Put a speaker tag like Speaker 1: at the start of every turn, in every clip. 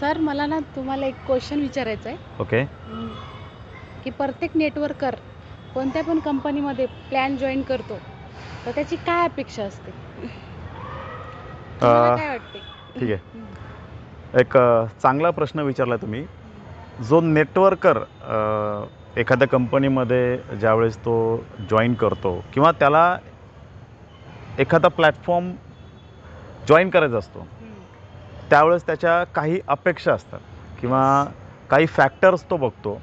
Speaker 1: Sir मला ना तुम्हाला एक क्वेश्चन विचारायचं आहे
Speaker 2: ओके
Speaker 1: की प्रत्येक नेटवर्कर कोणत्या पण कंपनीमध्ये प्लॅन जॉईन करतो तर त्याची काय अपेक्षा असते? तुम्हाला काय वाटते?
Speaker 2: ठीक आहे. एक अ, चांगला प्रश्न विचारला तुम्ही. जो नेटवर्कर एखाद्या कंपनीमध्ये ज्यावेळेस तो जॉईन करतो किंवा त्याला एखादा प्लॅटफॉर्म जॉईन करायचा असतो त्यावेळेस त्याच्या काही अपेक्षा असतात किंवा काही फॅक्टर्स तो बघतो.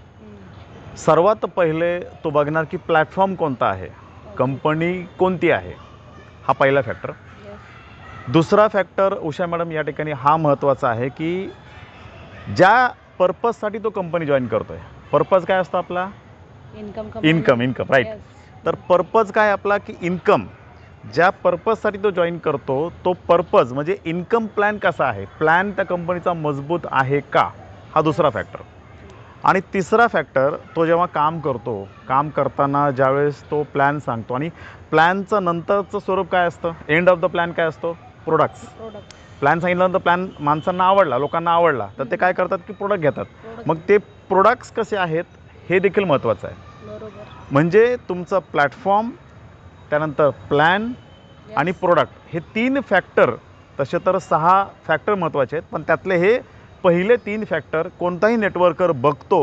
Speaker 2: सर्वात पहिले तो बघणार की प्लॅटफॉर्म कोणता आहे. कंपनी कोणती आहे? हा पहिला फॅक्टर. दुसरा फॅक्टर उषा मॅडम या ठिकाणी हा महत्त्वाचा आहे की ज्या पर्पजसाठी तो कंपनी जॉईन करतोय. पर्पज काय असतो आपला?
Speaker 1: इन्कम
Speaker 2: इन्कम इन्कम राईट तर पर्पज काय आपला? की इन्कम ज्या पर्पजसाठी तो जॉईन करतो तो पर्पज म्हणजे इन्कम प्लॅन कसा आहे? प्लॅन त्या कंपनीचा मजबूत आहे का? हा दुसरा फॅक्टर आणि तिसरा फॅक्टर तो जेव्हा काम करतो काम करताना ज्यावेळेस तो प्लॅन सांगतो. आणि प्लॅनचं नंतरचं स्वरूप काय असतं? एंड ऑफ द प्लॅन काय असतो? प्रोडक्ट्स
Speaker 1: प्रोडक्ट
Speaker 2: प्लॅन सांगितल्यानंतर प्लॅन माणसांना आवडला लोकांना आवडला. तर ते काय करतात की प्रोडक्ट घेतात. मग ते प्रोडक्ट्स कसे आहेत हे देखील महत्त्वाचं आहे. म्हणजे तुमचं प्लॅटफॉर्म त्यानंतर प्लॅन. आणि प्रोडक्ट हे तीन फॅक्टर तसे तर सहा फॅक्टर महत्त्वाचे आहेत पण त्यातले हे पहिले तीन फॅक्टर कोणताही नेटवर्कर बघतो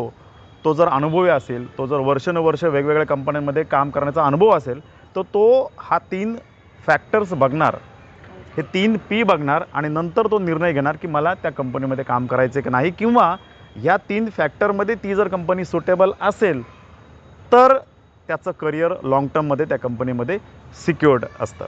Speaker 2: तो जर अनुभवी असेल तो जर वर्षानुवर्ष वेगवेगळ्या कंपन्यांमध्ये काम करण्याचा अनुभव असेल तर तो हा तीन फॅक्टर्स बघणार हे तीन पी बघणार आणि नंतर तो निर्णय घेणार की मला त्या कंपनीमध्ये काम करायचं की नाही किंवा ह्या तीन फॅक्टरमध्ये ती जर कंपनी सुटेबल असेल तर त्याचं करिअर लाँग टर्ममध्ये त्या कंपनीमध्ये सिक्युअर्ड असतं.